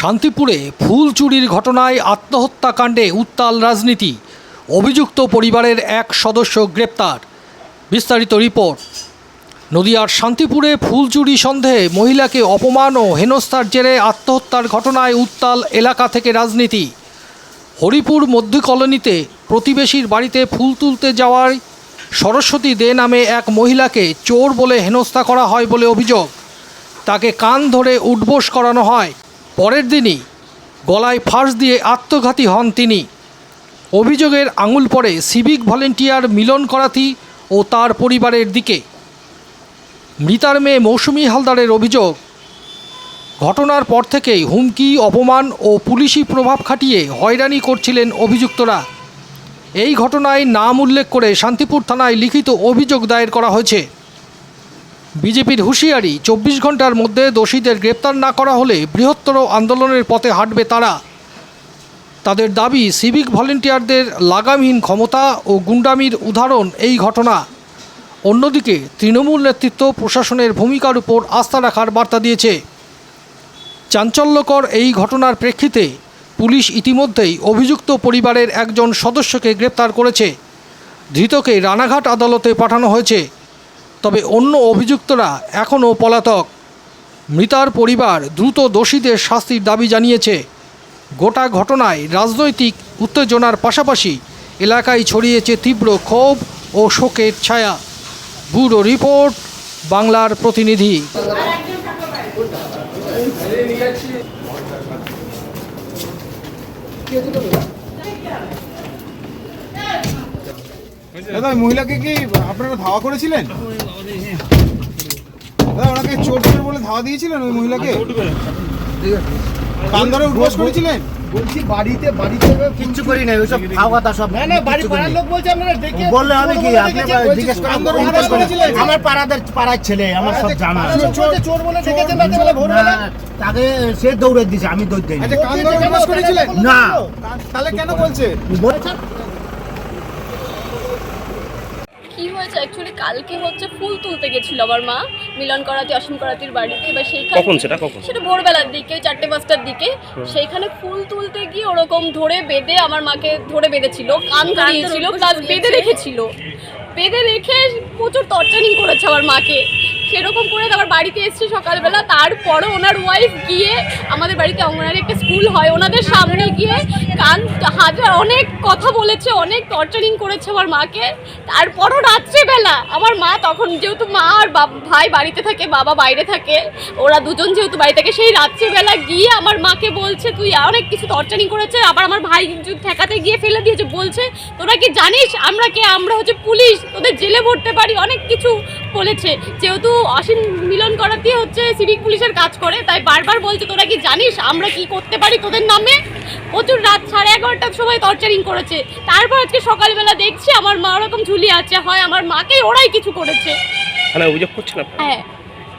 শান্তিপুরে ফুল চুরির ঘটনায় আত্মহত্যাকাণ্ডে উত্তাল রাজনীতি। অভিযুক্ত পরিবারের এক সদস্য গ্রেপ্তার। বিস্তারিত রিপোর্ট। নদিয়ার শান্তিপুরে ফুল চুরি সন্দেহে মহিলাকে অপমান ও হেনস্থার জেরে আত্মহত্যার ঘটনায় উত্তাল এলাকা থেকে রাজনীতি। হরিপুর মধ্য কলোনিতে প্রতিবেশীর বাড়িতে ফুল তুলতে যাওয়ায় সরস্বতী দে নামে এক মহিলাকে চোর বলে হেনস্থা করা হয় বলে অভিযোগ। তাকে কান ধরে উঠবোস করানো হয়। পরের দিনই গলায় ফাঁস দিয়ে আত্মঘাতী হন তিনি। অভিযোগের আঙুল পড়ে সিভিক ভলেন্টিয়ার মিলন করাতি ও তার পরিবারের দিকে। মৃতার মেয়ে মৌসুমি হালদারের অভিযোগ, ঘটনার পর থেকেই হুমকি, অপমান ও পুলিশি প্রভাব খাটিয়ে হয়রানি করছিলেন অভিযুক্তরা। এই ঘটনায় নাম উল্লেখ করে শান্তিপুর থানায় লিখিত অভিযোগ দায়ের করা হয়েছে। বিজেপির হুঁশিয়ারি, চব্বিশ ঘণ্টার মধ্যে দোষীদের গ্রেপ্তার না করা হলে বৃহত্তর আন্দোলনের পথে হাঁটবে তারা। তাদের দাবি, সিভিক ভলেন্টিয়ারদের লাগামহীন ক্ষমতা ও গুন্ডামির উদাহরণ এই ঘটনা। অন্যদিকে, তৃণমূল নেতৃত্ব প্রশাসনের ভূমিকার উপর আস্থা রাখার বার্তা দিয়েছে। চাঞ্চল্যকর এই ঘটনার প্রেক্ষিতে পুলিশ ইতিমধ্যেই অভিযুক্ত পরিবারের একজন সদস্যকে গ্রেপ্তার করেছে। ধৃতকে রানাঘাট আদালতে পাঠানো হয়েছে। তবে অন্য অভিযুক্তরা এখনও পলাতক। মৃতার পরিবার দ্রুত দোষীদের শাস্তির দাবি জানিয়েছে। গোটা ঘটনায় রাজনৈতিক উত্তেজনার পাশাপাশি এলাকায় ছড়িয়েছে তীব্র ক্ষোভ ও শোকের ছায়া। ব্যুরো রিপোর্ট, বাংলার প্রতিনিধি। দাদা মহিলাকে কি আপনারা ধাওয়া করেছিলেন? দাদা ওনাকে চোর বলে ধাওয়া দিয়েছিলেন ওই মহিলাকে? কান ধরে উঠবাস করেছিলেন? বলছি বাড়িতে বাড়িতে কিচ্ছু করি নাই ওইসব খাওয়া কথা সব না না বাড়ি পাড়ার লোক বলছে আপনারা ডেকে বললে হবে কি আপনি জিজ্ঞেস করেন আমার পাড়াদের পাড়ার ছেলে আমার সব জানা আছে। চোর বলে ডেকেছেন রাতে বেলা ভোরবেলা তাকে সে দৌড়ে দিয়েছে আমি দৌড় দিইনি। আচ্ছা না। তাহলে কেন বলছে? বলেছেন? কি হয়েছে? অ্যাকচুয়ালি কালকে হচ্ছে ফুল তুলতে গেছিল আমার মা মিলন করাতি অসীম করাতির বাড়িতে। এবার সেইখানে কখন সেটা? কখন? সেটা ভোরবেলার দিকে চারটে পাঁচটার দিকে। সেইখানে ফুল তুলতে গিয়ে ওরকম ধরে বেঁধে আমার মাকে ধরে বেঁধেছিল। কান ধরিয়েছিল প্লাস বেঁধে রেখেছিল। বেঁধে রেখে প্রচুর টর্চারিং করেছে আমার মাকে। সেরকম করে আবার বাড়িতে এসছে সকালবেলা। তারপরও ওনার ওয়াইফ গিয়ে আমাদের বাড়িতে অঙ্গনারী একটা স্কুল হয়। ওনাদের সামনে গিয়ে কান হাজার অনেক কথা বলেছে, অনেক টর্চারিং করেছে আমার মাকে। তারপরও রাত্রেবেলা আমার মা তখন যেহেতু মা আর ভাই বাড়িতে থাকে, বাবা বাইরে থাকে, ওরা দুজন যেহেতু বাড়ি থাকে, সেই রাত্রেবেলা গিয়ে আমার মাকে বলছে, তুই অনেক কিছু টর্চারিং করেছে, আবার আমার ভাই ঠেকাতে গিয়ে ফেলে দিয়েছে। বলছে, তোরা কি জানিস আমরা কে? আমরা হচ্ছে পুলিশ, তোদের জেলে ভরতে পারি, অনেক কিছু বলেছে যেহেতু অসীম মিলন করাতে হচ্ছে সিভিক পুলিশের কাজ করে তাই বারবার বলছে তোরা কি জানিস আমরা কি করতে পারি তোদের নামে? প্রচুর রাত সাড়ে এগারোটার সময় টর্চারিং করেছে। তারপর আজকে সকালবেলা দেখছি আমার মা ওরকম ঝুলি আছে হয় আমার মাকেই ওরাই কিছু করেছে। অভিযোগ করছেন আপনি হ্যাঁ।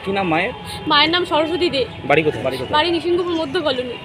কি নাম মায়ের? মায়ের নাম সরস্বতী দে। বাড়ি কোথায়? বাড়ি কোথায়? বাড়ি মধ্য কলোনি।